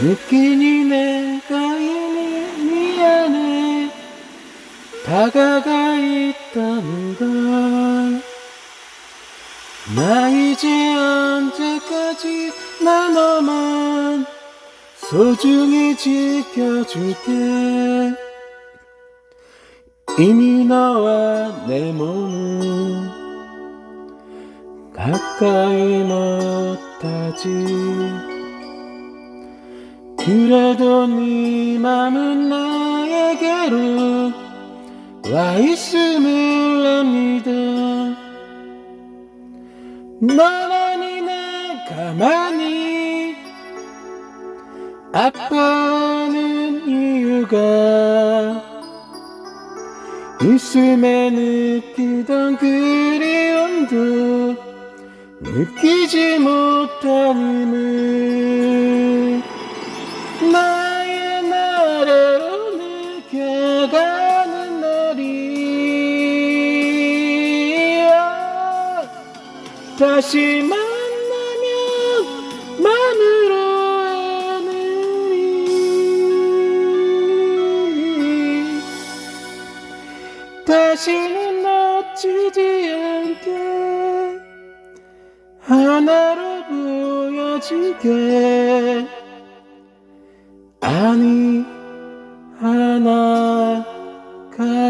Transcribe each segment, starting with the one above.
느끼니 내가 이미 미안해 다가가 있다는 걸. 나 이제 언제까지 나 너만 소중히 지켜줄게. 이미 너와 내 몸은 가까이 못하지 그래도 네 맘은 나에게로 와 있음을 압니다. 너만이 나 가만히 아빠는 이유가 있음에 느끼던 그리움도 느끼지 못함을 다시 만나면 맘으로 하늘이 다시는 놓치지 않게 하나로 보여지게 아니 하나가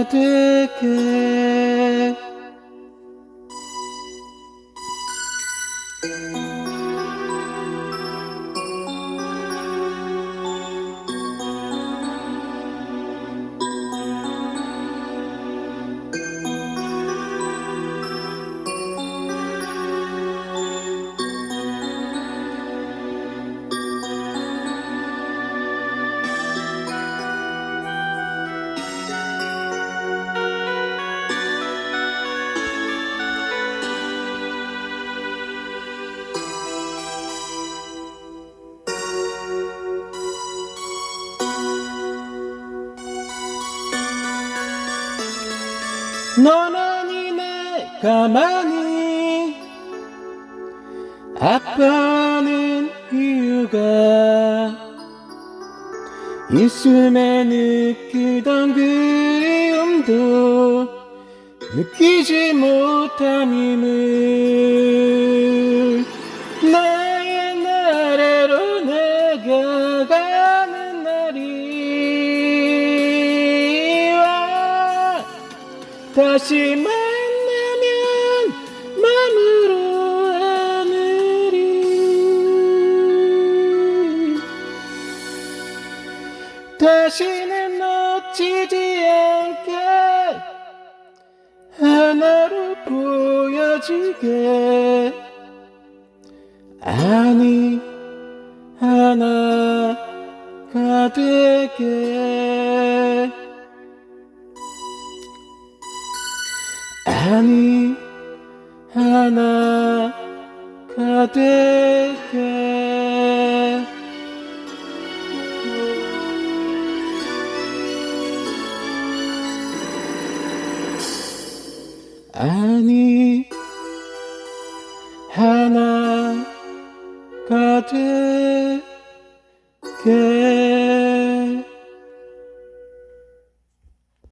되게 너만이 내 가만히 아빠는 이유가 있음에 느끼던 그리움도 느끼지 못함임을 나 다시 만나면 맘으로 하늘이. 다시는 놓치지 않게 하나로 보여지게. 아니 하나가 되게 아니 하나가 되게 아니 하나가 되게